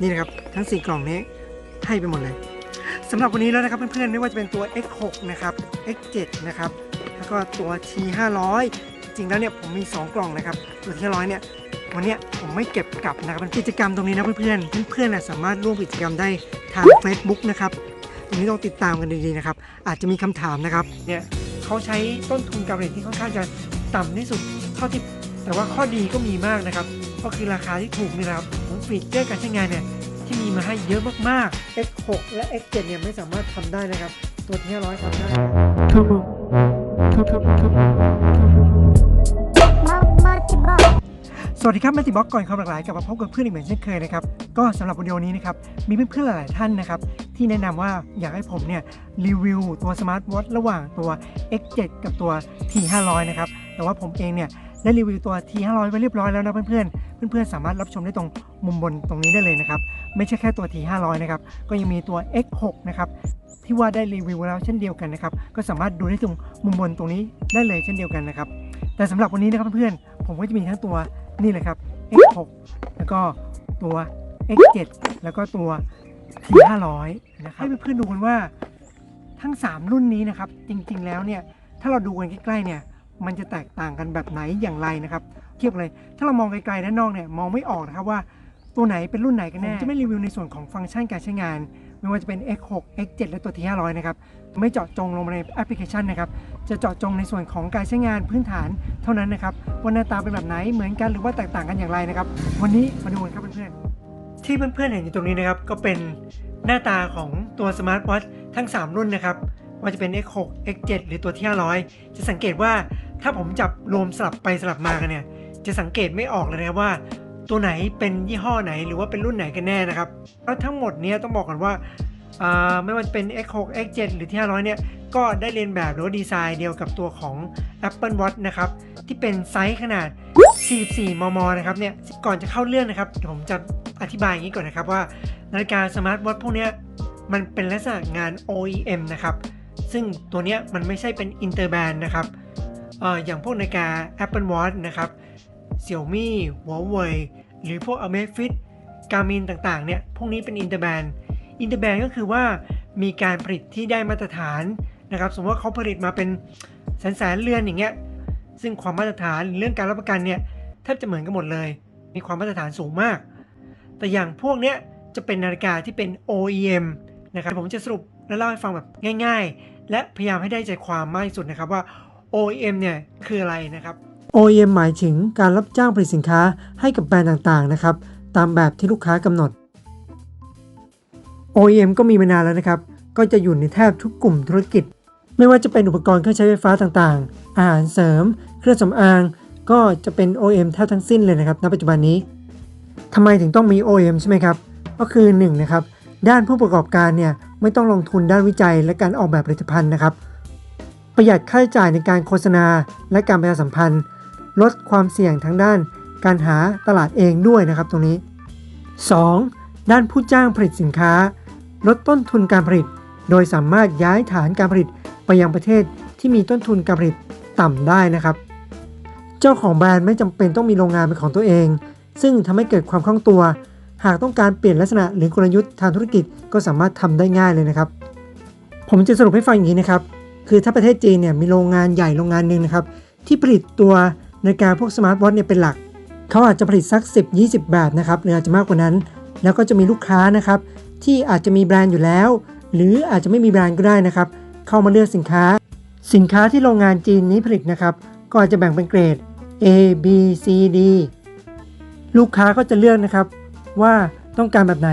นี่นะครับทั้ง 4 กล่องนี้ให้ไปหมดเลยสำหรับวันนี้แล้วนะครับเพื่อนๆไม่ว่าจะเป็นตัว X6 นะครับ X7 นะครับแล้วก็ตัว T500 จริงๆแล้วเนี่ยผมมี 2 กล่องนะครับตัว T500 เนี่ยวันนี้ผมไม่เก็บกลับนะครับกิจกรรมตรงนี้นะเพื่อนๆเพื่อนๆสามารถร่วมกิจกรรมได้ทาง Facebook นะครับตรงนี้ต้องติดตามกันดีๆนะครับอาจจะมีคำถามนะครับเนี่ยเขาใช้ต้นทุนการผลิตที่ค่อนข้างจะต่ำที่สุดเท่าที่แต่ว่าข้อดีก็มีมากนะครับ ก็คือราคาที่ถูกนี่แหละครับของฟีเจอร์การใช้งานเนี่ยที่มีมาให้เยอะมากๆ X6 และ X7 เนี่ยไม่สามารถทำได้นะครับ ตัวที่500ทำได้สวัสดีครับแมติบล็อกก่อนความหลากหลายกลับมาพบกับเพื่อนอีกเหมือนเช่นเคยนะครับ ก็สำหรับวิดีโอนี้นะครับ มีเพื่อนๆหลายๆท่านนะครับ ที่แนะนำว่าอยากให้ผมเนี่ย รีวิวตัวสมาร์ทวอทระหว่างตัว X7 กับตัว T500 นะครับ แต่ว่าผมเองเนี่ย ได้รีวิวตัว T500 ไว้เรียบร้อยแล้วนะเพื่อนๆ เพื่อนๆ สามารถรับชมได้ตรงมุมบนตรงนี้ได้เลยนะครับ ไม่ใช่แค่ตัว T500 นะครับ ก็ยังมีตัว X6 นะครับที่ว่าได้รีวิวแล้วเช่นเดียวกันนะครับ ก็สามารถดูได้ตรงมุมบนตรงนี้ได้เลยเช่นเดียวกันนะครับ แต่สำหรับวันนี้นะครับเพื่อนๆ ผมก็จะมีทั้งตัวนี่เลยครับ X6 แล้วก็ตัว X7 แล้วก็ตัว T500 นะครับ ให้เพื่อนๆดูกันว่าทั้ง 3 รุ่นนี้นะครับ จริงๆแล้วเนี่ย ถ้าเราดูกันใกล้ๆเนี่ย มันจะแตกต่างกันแบบไหนอย่างไรนะครับ เทียบเลย ถ้าเรามองไกลๆด้านนอกเนี่ยมองไม่ออกนะครับว่าตัวไหนเป็นรุ่นไหนกันแน่ จะไม่รีวิวในส่วนของฟังก์ชันการใช้งาน ไม่ว่าจะเป็น X6 X7 และตัว T500 นะครับ ไม่เจาะจงลงมาในแอปพลิเคชันนะครับ จะเจาะจงในส่วนของการใช้งานพื้นฐานเท่านั้นนะครับว่าหน้าตาเป็นแบบไหนเหมือนกันหรือว่าแตกต่างกันอย่างไรนะครับ วันนี้มาดูกันครับเพื่อนๆ ที่เพื่อนๆเห็นอยู่ตรงนี้นะครับก็เป็นหน้าตาของตัวสมาร์ทวอททั้ง 3 รุ่นนะครับว่าจะเป็น X6 X7 หรือตัวที่500 จะสังเกตว่า ถ้าผมจับรวมสลับไปสลับมากันเนี่ย จะสังเกตไม่ออกเลยนะครับว่า ตัวไหนเป็นยี่ห้อไหนหรือว่าเป็นรุ่นไหนกันแน่นะครับแล้วทั้งหมดเนี้ต้องบอกก่อนว่าไม่ว่าจะเป็น X6 X7 หรือที่500 เนี่ย ก็ได้เรียนแบบหรือดีไซน์เดียวกับตัวของ Apple Watch นะครับ ที่เป็นไซส์ขนาด 44 มม นะครับเนี่ย ก่อนจะเข้าเรื่องนะครับ ผมจะอธิบายอย่างนี้ก่อนนะครับว่า นาฬิกาสมาร์ทวอทพวกเนี้ยมันเป็นลักษณะงาน OEM นะครับ ซึ่งตัวเนี้ยมันไม่ใช่เป็นอินเตอร์แบรนด์นะครับ อย่างพวกนาฬิกา Apple Watch นะครับ Xiaomi Huawei หรือพวก Amazfit Garmin ต่างๆ เนี่ย พวกนี้เป็นอินเตอร์แบรนด์อินเตอร์แบรนด์ก็คือว่ามีการผลิตที่ได้มาตรฐานนะครับ สมมติว่าเขาผลิตมาเป็นแสนแสนๆเรือนอย่างเงี้ย ซึ่งความมาตรฐานเรื่องการรับประกันเนี่ยแทบจะเหมือนกันหมดเลย มีความมาตรฐานสูงมาก แต่อย่างพวกเนี้ยจะเป็นนาฬิกาที่เป็น OEM นะครับ ผมจะสรุปและเล่าให้ฟังแบบง่าย ๆ และพยายามให้ได้ใจความมากที่สุดนะครับว่า OEM เนี่ยคืออะไรนะครับ OEM หมายถึงการรับจ้างผลิตสินค้าให้กับแบรนด์ต่างๆนะครับ ตามแบบที่ลูกค้ากำหนด OEM ก็มีมานานแล้วนะครับ ก็จะอยู่ในแทบทุกกลุ่มธุรกิจ ไม่ว่าจะเป็นอุปกรณ์เครื่องใช้ไฟฟ้าต่างๆ อาหารเสริม เครื่องสำอาง ก็จะเป็น OEM แทบทั้งสิ้นเลยนะครับ ณ ปัจจุบันนี้ทำไมถึงต้องมี OEM ใช่ไหมครับ ก็คือ1นงนะครับ ด้านผู้ประกอบการเนี่ยไม่ต้องลงทุนด้านวิจัยและการออกแบบผลิตภัณฑ์นะครับ ประหยัดค่าใช้จ่ายในการโฆษณาและการประชาสัมพันธ์ ลดความเสี่ยงทั้งด้าน การหาตลาดเองด้วยนะครับตรงนี้ 2. ด้านผู้จ้างผลิตสินค้า ลดต้นทุนการผลิต โดยสามารถย้ายฐานการผลิตไปยังประเทศที่มีต้นทุนการผลิตต่ำได้นะครับ เจ้าของแบรนด์ไม่จำเป็นต้องมีโรงงานเป็นของตัวเอง ซึ่งทำให้เกิดความคล่องตัว หากต้องการเปลี่ยนลักษณะหรือกลยุทธ์ทางธุรกิจก็สามารถทำได้ง่ายเลยนะครับ ผมจะสรุปให้ฟังอย่างนี้นะครับ คือถ้าประเทศจีนเนี่ยมีโรงงานใหญ่โรงงานหนึ่งนะครับ ที่ผลิตตัวนาฬิกาพวกสมาร์ทวอทเนี่ยเป็นหลัก เขาอาจจะผลิตสัก 10-20 แบบนะครับหรืออาจจะมากกว่านั้น แล้วก็จะมีลูกค้านะครับที่อาจจะมีแบรนด์อยู่แล้ว หรืออาจจะไม่มีแบรนด์ก็ได้นะครับ เข้ามาเลือกสินค้า สินค้าที่โรงงานจีนนี้ผลิตนะครับ ก็อาจจะแบ่งเป็นเกรด A B C D ลูกค้าก็จะเลือกนะครับว่าต้องการแบบไหน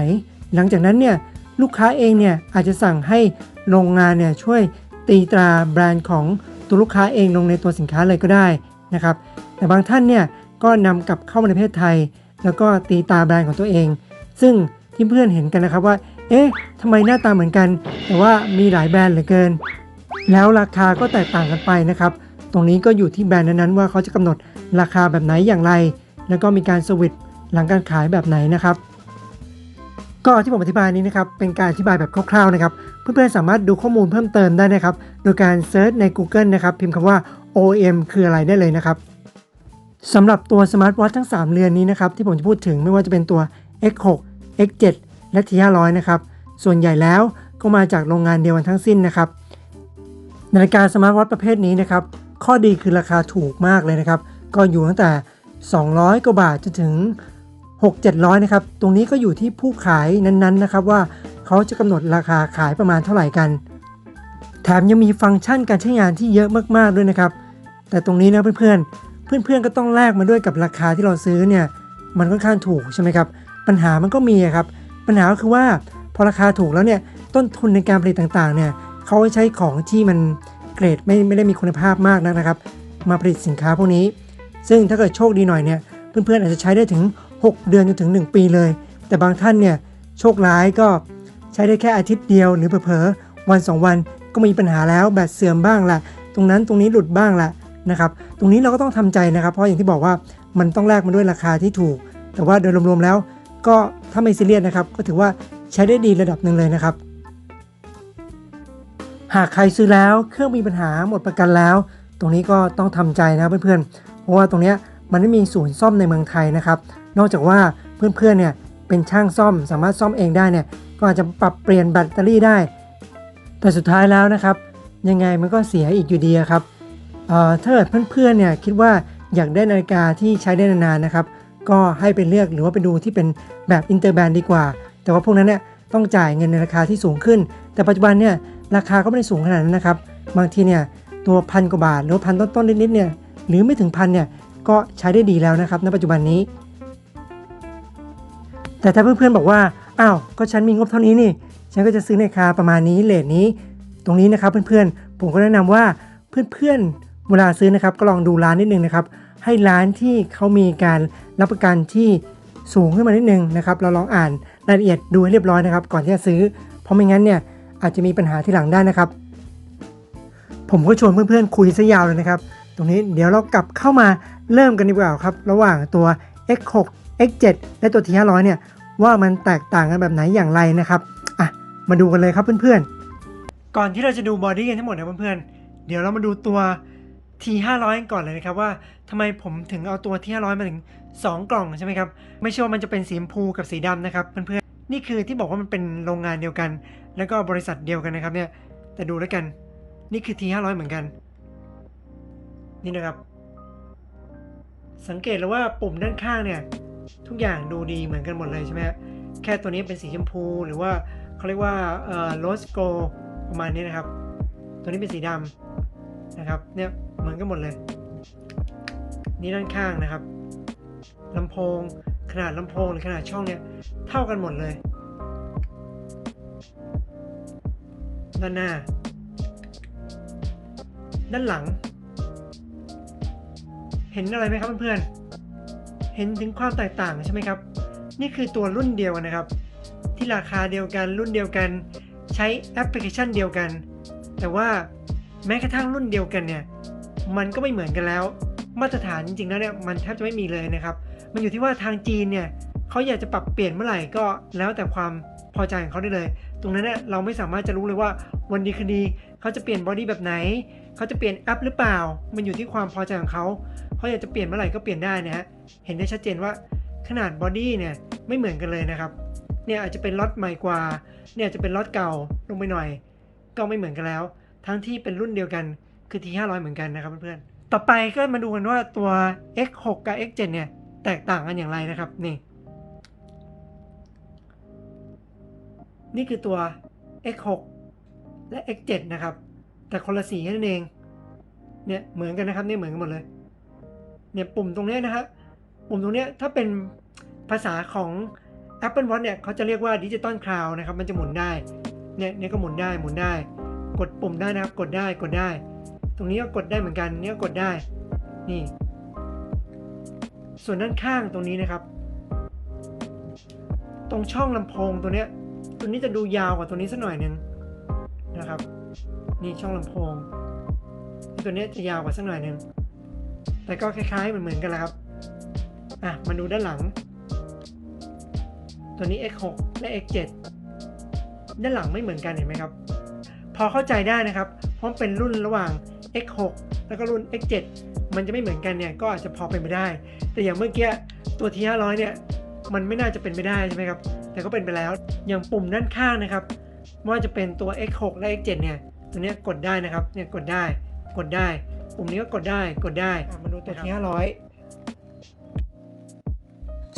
หลังจากนั้นเนี่ยลูกค้าเองเนี่ยอาจจะสั่งให้โรงงานเนี่ยช่วย ตีตราแบรนด์ของตัวลูกค้าเองลงในตัวสินค้าเลยก็ได้นะครับแต่บางท่านเนี่ยก็นำกลับเข้ามาในประเทศไทย แล้วก็ตีตราแบรนด์ของตัวเอง ซึ่งที่เพื่อนเห็นกันนะครับว่า เอ๊ะทำไมหน้าตาเหมือนกัน แต่ว่ามีหลายแบรนด์เหลือเกิน แล้วราคาก็แตกต่างกันไปนะครับ ตรงนี้ก็อยู่ที่แบรนด์นั้นๆว่าเขาจะกำหนดราคาแบบไหนอย่างไร แล้วก็มีการสวิตช์หลังการขายแบบไหนนะครับ ก็ที่ผมอธิบายนี้นะครับเป็นการอธิบายแบบคร่าวๆนะครับเพื่อนๆสามารถดูข้อมูลเพิ่มเติมได้นะครับ โดยการเซิร์ชใน Google นะครับพิมพ์คำว่า OEM คืออะไรได้เลยนะครับสำหรับตัวสมาร์ทวอททั้ง 3 เรือนนี้นะครับที่ผมจะพูดถึงไม่ว่าจะเป็นตัว X6 X7 และ T500 นะครับส่วนใหญ่แล้วก็มาจากโรงงานเดียวกันทั้งสิ้นนะครับนาฬิกาสมาร์ทวอทประเภทนี้นะครับข้อดีคือราคาถูกมากเลยนะครับ ก็อยู่ตั้งแต่ 200 กว่าบาทจนถึง 6 700นะครับ ตรงนี้ก็อยู่ที่ผู้ขายนั้นๆนะครับว่าเขาจะกำหนดราคาขายประมาณเท่าไหร่กัน แถมยังมีฟังก์ชันการใช้งานที่เยอะมากๆด้วยนะครับ แต่ตรงนี้นะเพื่อนๆ เพื่อนๆก็ต้องแลกมาด้วยกับราคาที่เราซื้อเนี่ยมันค่อนข้างถูกใช่ไหมครับ ปัญหามันก็มีครับ ปัญหาก็คือว่าพอราคาถูกแล้วเนี่ยต้นทุนในการผลิตต่างๆเนี่ยเขาใช้ของที่มันเกรดไม่ไม่ได้มีคุณภาพมากนักนะครับ มาผลิตสินค้าพวกนี้ ซึ่งถ้าเกิดโชคดีหน่อยเนี่ยเพื่อนๆอาจจะใช้ได้ถึง 6 เดือนจนถึง 1 ปีเลย แต่บางท่านเนี่ยโชคร้ายก็ใช้ได้แค่อาทิตย์เดียวหรือเผลอๆวัน 2 วันก็มีปัญหาแล้วแบตเสื่อมบ้างละตรงนั้นตรงนี้หลุดบ้างละนะครับตรงนี้เราก็ต้องทำใจนะครับ เพราะอย่างที่บอกว่ามันต้องแลกมาด้วยราคาที่ถูก แต่ว่าโดยรวมๆแล้ว ก็ถ้าไม่ซีเรียสนะครับก็ถือว่าใช้ได้ดีระดับหนึ่งเลยนะครับ หากใครซื้อแล้วเครื่องมีปัญหาหมดประกันแล้ว ตรงนี้ก็ต้องทำใจนะเพื่อนๆเพราะว่าตรงนี้มันไม่มีศูนย์ซ่อมในเมืองไทยนะครับ นอกจากว่าเพื่อนๆเนี่ยเป็นช่างซ่อมสามารถซ่อมเองได้เนี่ยก็อาจจะปรับเปลี่ยนแบตเตอรี่ได้ แต่สุดท้ายแล้วนะครับ ยังไงมันก็เสียอีกอยู่ดีครับถ้าเกิดเพื่อนๆเนี่ยคิดว่าอยากได้นาฬิกาที่ใช้ได้นานๆนะครับ ก็ให้ไปเลือกหรือว่าไปดูที่เป็นแบบอินเตอร์แบนด์ดีกว่า แต่ว่าพวกนั้นเนี่ยต้องจ่ายเงินในราคาที่สูงขึ้น แต่ปัจจุบันเนี่ยราคาก็ไม่ได้สูงขนาดนั้นนะครับ บางทีเนี่ยตัวพันกว่าบาทหรือพันต้นๆนิดๆเนี่ยหรือไม่ถึงพันเนี่ยก็ใช้ได้ดีแล้วนะครับ ณปัจจุบันนี้ แต่ถ้าเพื่อนๆบอกว่า อ้าว ก็ฉันมีงบเท่านี้นี่ ฉันก็จะซื้อในราคาประมาณนี้เลทนี้ ตรงนี้นะครับเพื่อนๆ ผมก็แนะนำว่าเพื่อนๆ เวลาซื้อนะครับก็ลองดูร้านนิดนึงนะครับ ให้ร้านที่เขามีการรับประกันที่สูงขึ้นมานิดนึงนะครับ เราลองอ่านรายละเอียดดูให้เรียบร้อยนะครับ ก่อนที่จะซื้อ เพราะไม่งั้นเนี่ยอาจจะมีปัญหาที่หลังได้นะครับ ผมก็ชวนเพื่อนๆ คุยซะยาวเลยนะครับ ตรงนี้เดี๋ยวเรากลับเข้ามาเริ่มกันดีกว่าครับ ระหว่างตัว X6 X7 และตัว T500 เนี่ย ว่ามันแตกต่างกันแบบไหนอย่างไรนะครับอะมาดูกันเลยครับเพื่อนๆ ก่อนที่เราจะดูบอดี้กันทั้งหมดนะเพื่อนๆ เดี๋ยวเรามาดูตัว T500 กันก่อนเลยนะครับว่าทำไมผมถึงเอาตัว T500 มาถึง 2 กล่องใช่ไหมครับ ไม่ใช่ว่ามันจะเป็นสีชมพูกับสีดำนะครับเพื่อนๆ นี่คือที่บอกว่ามันเป็นโรงงานเดียวกัน แล้วก็บริษัทเดียวกันนะครับเนี่ยแต่ดูแล้วกัน นี่คือ T500 เหมือนกัน นี่นะครับ สังเกตเลยว่าปุ่มด้านข้างเนี่ย ทุกอย่างดูดีเหมือนกันหมดเลยใช่ไหมแค่ตัวนี้เป็นสีชมพูหรือว่าเขาเรียกว่าเอ่อโรสโกประมาณนี้นะครับ ตัวนี้เป็นสีดำนะครับเนี่ยเหมือนกันหมดเลย นี่ด้านข้างนะครับลำโพงขนาดลำโพงหรือขนาดช่องเนี่ยเท่ากันหมดเลย ด้านหน้า ด้านหลัง เห็นอะไรไหมครับเพื่อนๆ เห็นถึงความแตกต่างใช่ไหมครับ นี่คือตัวรุ่นเดียวกันนะครับ ที่ราคาเดียวกันรุ่นเดียวกัน ใช้แอปพลิเคชันเดียวกัน แต่ว่าแม้กระทั่งรุ่นเดียวกันเนี่ยมันก็ไม่เหมือนกันแล้ว มาตรฐานจริงๆแล้วเนี่ยมันแทบจะไม่มีเลยนะครับ มันอยู่ที่ว่าทางจีนเนี่ยเขาอยากจะปรับเปลี่ยนเมื่อไหร่ก็แล้วแต่ความพอใจของเขาได้เลย ตรงนั้นเนี่ยเราไม่สามารถจะรู้เลยว่าวันดีคืนดีเขาจะเปลี่ยนบอดี้แบบไหนเขาจะเปลี่ยนแอปหรือเปล่า มันอยู่ที่ความพอใจของเขา เขาอยากจะเปลี่ยนเมื่อไหร่ก็เปลี่ยนได้นะฮะ เห็นได้ชัดเจนว่าขนาดบอดี้เนี่ยไม่เหมือนกันเลยนะครับ เนี่ยอาจจะเป็นล็อตใหม่กว่า เนี่ยจะเป็นล็อตเก่าลงไปหน่อย ก็ไม่เหมือนกันแล้ว ทั้งที่เป็นรุ่นเดียวกันคือ T500 เหมือนกันนะครับเพื่อนๆ ต่อไปก็มาดูกันว่าตัว X6 กับ X7 เนี่ยแตกต่างกันอย่างไรนะครับนี่ นี่คือตัว X6 และ X7 นะครับ แต่คนละสีนั้นเอง เนี่ยเหมือนกันนะครับ นี่เหมือนกันหมดเลย เนี่ยปุ่มตรงนี้นะฮะปุ่มตรงนี้ถ้าเป็นภาษาของ Apple Watch เนี่ยเขาจะเรียกว่าดิจิตอลคลาวนะครับมันจะหมุนได้เนี่ยเนี่ยก็หมุนได้หมุนได้ กดปุ่มได้นะครับ กดได้กดได้ ตรงนี้ก็กดได้เหมือนกันเนี่ยก็กดได้นี่ ส่วนด้านข้างตรงนี้นะครับ ตรงช่องลำโพงตัวเนี้ยตัวนี้จะดูยาวกว่าตัวนี้สักหน่อยหนึงนะครับ นี่ช่องลำโพง ตัวเนี้ยจะยาวกว่าสักหน่อยหนึง แต่ก็คล้ายๆเหมือนๆกันแหละครับ อะ มาดูด้านหลัง ตัวนี้ X6 และ X7 ด้านหลังไม่เหมือนกันเห็นไหมครับ พอเข้าใจได้นะครับ เพราะเป็นรุ่นระหว่าง X6 แล้วก็รุ่น X7 มันจะไม่เหมือนกันเนี่ยก็อาจจะพอเป็นไปได้ แต่อย่างเมื่อกี้ตัว T500 เนี่ยมันไม่น่าจะเป็นไปได้ใช่ไหมครับ แต่ก็เป็นไปแล้ว อย่างปุ่มด้านข้างนะครับไม่ว่าจะเป็นตัว X6 และ X7 เนี่ย ตัวนี้กดได้นะครับ เนี่ยกดได้ กดได้ ปุ่มนี้ก็กดได้กดได้อะมาดูตัวที่500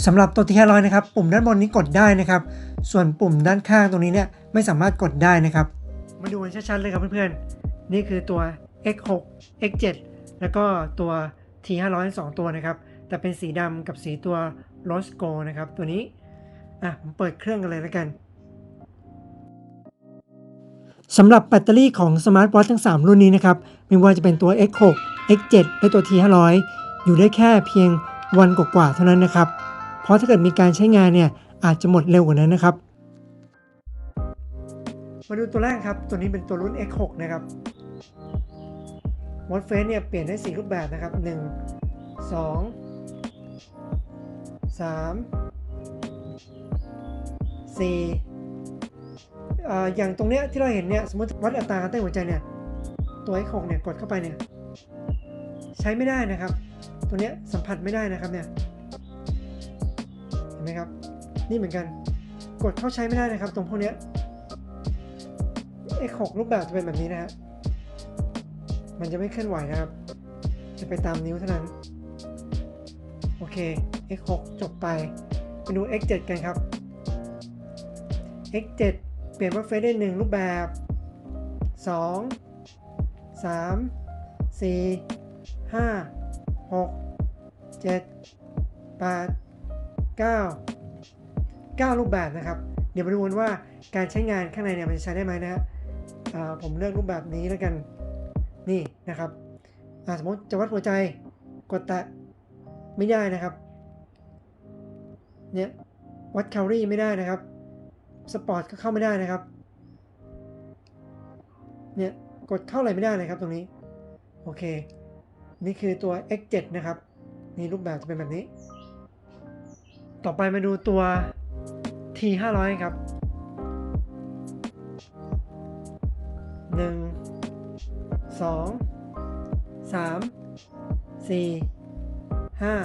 สำหรับตัวที่500นะครับ ปุ่มด้านบนนี้กดได้นะครับ ส่วนปุ่มด้านข้างตรงนี้เนี่ยไม่สามารถกดได้นะครับ มาดูกันชัดๆเลยครับเพื่อนๆ นี่คือตัว X6 X7 แล้วก็ตัว T500 2ตัวนะครับ แต่เป็นสีดำกับสีตัว Rose Gold นะครับ ตัวนี้ อะผมเปิดเครื่องกันเลยแล้วกัน สำหรับแบตเตอรี่ของ Smart Watch ทั้ง 3 รุ่นนี้นะครับ ไม่ว่าจะเป็นตัว X6 X7 และตัว T500 อยู่ได้แค่เพียงวันกว่าๆเท่านั้นนะครับ เพราะถ้าเกิดมีการใช้งานเนี่ยอาจจะหมดเร็วกว่านั้นนะครับ มาดูตัวแรกครับ ตัวนี้เป็นตัวรุ่น X6 นะครับ Watch Face เนี่ยเปลี่ยนได้ 4 รูปแบบนะครับ 1 2 3 4 อย่างตรงเนี้ยที่เราเห็นเนี่ยสมมติวัดอัตราการเต้นหัวใจเนี่ยตัว X6 เนี่ยกดเข้าไปเนี่ยใช้ไม่ได้นะครับ ตัวเนี้ยสัมผัสไม่ได้นะครับเนี่ยเห็นไหมครับนี่เหมือนกันกดเข้าใช้ไม่ได้นะครับ ตรงพวกเนี้ย X6 รูปแบบจะเป็นแบบนี้นะฮะมันจะไม่เคลื่อนไหวนะครับ จะไปตามนิ้วเท่านั้น โอเค X6 จบไปไปดู X7 กันครับ X7 เปลี่ยนว่าเฟซได้ 1 รูปแบบ 2 3 4 5 6 7 8 9 9 รูปแบบนะครับ เดี๋ยวมาดูกันว่าการใช้งานข้างในเนี่ยมันจะใช้ได้ไหมนะฮะผมเลือกรูปแบบนี้แล้วกัน นี่นะครับสมมติจะวัดหัวใจกดแตะไม่ได้นะครับ เนี่ยวัดแคลอรี่ไม่ได้นะครับ สปอร์ตก็เข้าไม่ได้นะครับ เนี่ยกดเข้าอะไรไม่ได้เลยครับตรงนี้ โอเค นี่คือตัว X7 นะครับ นี่รูปแบบจะเป็นแบบนี้ ต่อไปมาดูตัว T500 ครับหนึ่งสองสามสี่ห้า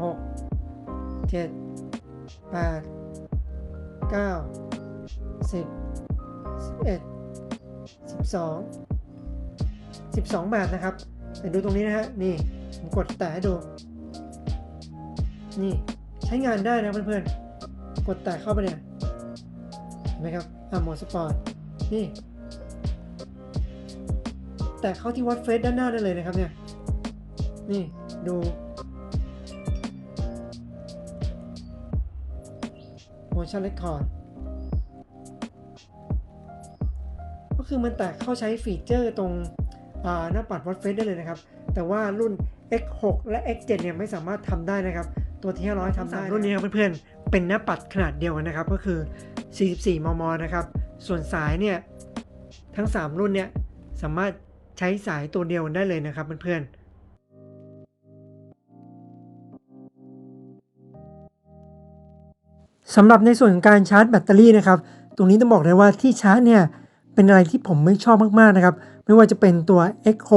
หก เก้าสิบสิบเอ็ดสิบสองสิบสองแบบนะครับแต่ดูตรงนี้นะฮะนี่ผมกดแตะให้ดู นี่ใช้งานได้นะเพื่อนๆ กดแตะเข้าไปเนี่ยเห็นไหมครับอ่าโหมดสปอร์ตนี่ แตะเข้าที่วัดเฟสด้านหน้าได้เลยนะครับเนี่ย นี่ดู motion record ก็คือมันแตะเข้าใช้ฟีเจอร์ตรงหน้าปัดวัดเฟสได้เลยนะครับ แต่ว่ารุ่น X6 และ X7 เนี่ยไม่สามารถทำได้นะครับ ตัวที่500ทำได้รุ่นนี้ครับเพื่อนๆ เป็นหน้าปัดขนาดเดียวกันนะครับ ก็คือ 44 มม นะครับ ส่วนสายเนี่ย ทั้ง 3 รุ่นเนี่ย สามารถใช้สายตัวเดียวได้เลยนะครับเพื่อนๆ สำหรับในส่วนของการชาร์จแบตเตอรี่นะครับ ตรงนี้ต้องบอกเลยว่าที่ชาร์จเนี่ยเป็นอะไรที่ผมไม่ชอบมากๆนะครับ ไม่ว่าจะเป็นตัว X6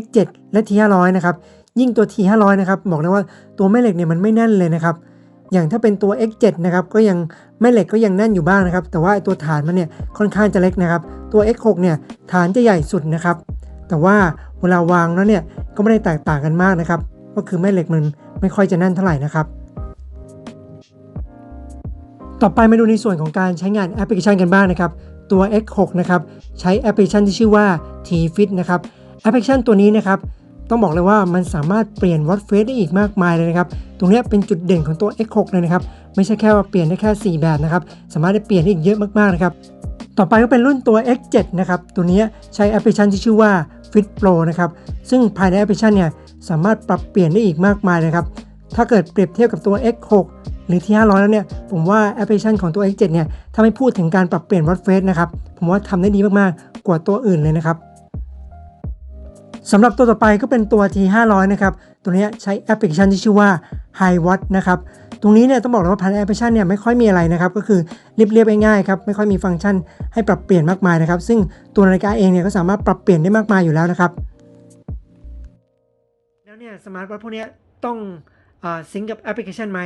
X7 และ T500 นะครับ ยิ่งตัว T500 นะครับบอกเลยว่าตัวแม่เหล็กเนี่ยมันไม่แน่นเลยนะครับ อย่างถ้าเป็นตัว X7 นะครับก็ยังแม่เหล็กก็ยังแน่นอยู่บ้างนะครับ แต่ว่าตัวฐานมันเนี่ยค่อนข้างจะเล็กนะครับ ตัว X6 เนี่ยฐานจะใหญ่สุดนะครับ แต่ว่าเวลาวางแล้วเนี่ยก็ไม่ได้แตกต่างกันมากนะครับ ก็คือแม่เหล็กมันไม่ค่อยจะแน่นเท่าไหร่นะครับ ต่อไปมาดูในส่วนของการใช้งานแอปพลิเคชันกันบ้างนะครับ ตัว X6 นะครับใช้แอปพลิเคชันที่ชื่อว่า T-Fit นะครับแอปพลิเคชันตัวนี้นะครับต้องบอกเลยว่ามันสามารถเปลี่ยนวัดเฟสได้อีกมากมายเลยนะครับ ตรงนี้เป็นจุดเด่นของตัว X6 เลยนะครับ ไม่ใช่แค่ว่าเปลี่ยนได้แค่ 4 แบบนะครับ สามารถได้เปลี่ยนได้อีกเยอะมากๆนะครับ ต่อไปก็เป็นรุ่นตัว X7 นะครับ ตัวนี้ใช้แอปพลิเคชันที่ชื่อว่า Fit Pro นะครับ ซึ่งภายในแอปพลิเคชันเนี่ยสามารถปรับเปลี่ยนได้อีกมากมายเลยครับ ถ้าเกิดเปรียบเทียบกับตัว X6 หรือที่ 500 แล้วเนี่ย ผมว่าแอปพลิเคชันของตัว X7 เนี่ย ถ้าไม่พูดถึงการปรับเปลี่ยนวัดเฟสนะครับ ผมว่าทำได้ดีมากๆ กว่าตัวอื่นเลยนะครับสำหรับตัวต่อไปก็เป็นตัว T500 นะครับ ตัวนี้ใช้แอปพลิเคชันที่ชื่อว่า Hi Watt นะครับ ตรงนี้เนี่ยต้องบอกเลยว่าภายในแอปพลิเคชันเนี่ยไม่ค่อยมีอะไรนะครับ ก็คือเรียบๆง่ายๆครับ ไม่ค่อยมีฟังก์ชันให้ปรับเปลี่ยนมากมายนะครับ ซึ่งตัวนาฬิกาเองเนี่ยก็สามารถปรับเปลี่ยนได้มากมายอยู่แล้วนะครับ แล้วเนี่ยสมาร์ทวอทพวกนี้ต้อง ซิงกับแอปพลิเคชันไหม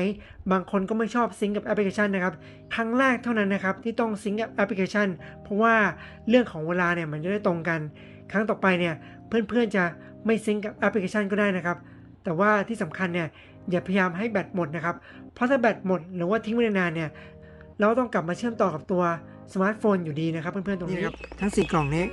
บางคนก็ไม่ชอบซิงกับแอปพลิเคชันนะครับ ครั้งแรกเท่านั้นนะครับที่ต้องซิงกับแอปพลิเคชัน เพราะว่าเรื่องของเวลาเนี่ยมันจะได้ตรงกัน ครั้งต่อไปเนี่ยเพื่อนๆจะไม่ซิงกับแอปพลิเคชันก็ได้นะครับ แต่ว่าที่สำคัญเนี่ยอย่าพยายามให้แบตหมดนะครับ เพราะถ้าแบตหมดหรือว่าทิ้งไว้นานเนี่ยเราต้องกลับมาเชื่อมต่อกับตัวสมาร์ทโฟนอยู่ดีนะครับเพื่อนๆตรงนี้ครับทั้ง 4 กล่องนี้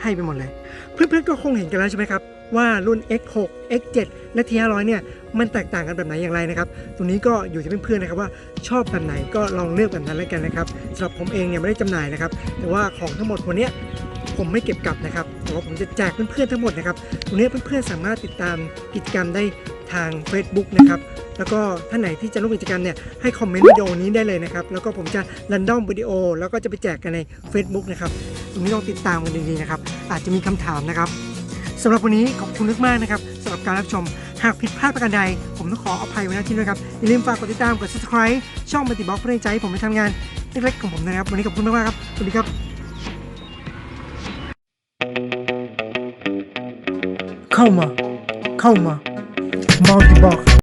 ให้ไปหมดเลย เพื่อนๆก็คงเห็นกันแล้วใช่ไหมครับ ว่ารุ่น X6 X7 และ T500 เนี่ยมันแตกต่างกันแบบไหนอย่างไรนะครับ ตรงนี้ก็อยู่ที่เพื่อนๆนะครับว่าชอบแบบไหนก็ลองเลือกแบบนั้นแล้วกันนะครับสำหรับผมเองเนี่ยไม่ได้จำหน่ายนะครับ แต่ว่าของทั้งหมดวันนี้ผมไม่เก็บกลับนะครับแต่ว่าผมจะแจกเพื่อนๆทั้งหมดนะครับ ตรงนี้เพื่อนๆสามารถติดตามกิจกรรมได้ทาง Facebook นะครับ แล้วก็ท่านไหนที่จะร่วมกิจกรรมเนี่ยให้คอมเมนต์วิดีโอนี้ได้เลยนะครับ แล้วก็ผมจะรันดอมวิดีโอ แล้วก็จะไปแจกกันใน Facebook นะครับตรงนี้ต้องติดตามกันดีๆนะครับ อาจจะมีคำถามนะครับ สำหรับวันนี้ขอบคุณมากๆนะครับสำหรับการรับชม หากผิดพลาดประการใด ผมต้องขออภัยไว้ณที่นี้ด้วยครับ อย่าลืมฝากกดติดตามกด subscribe ช่องมัลติบล็อกเพื่อให้ใจผมไปทำงานเล็กๆของผมนะครับ วันนี้ขอบคุณมากๆครับ สวัสดีครับ เข้ามา เข้ามามัลติบล็อก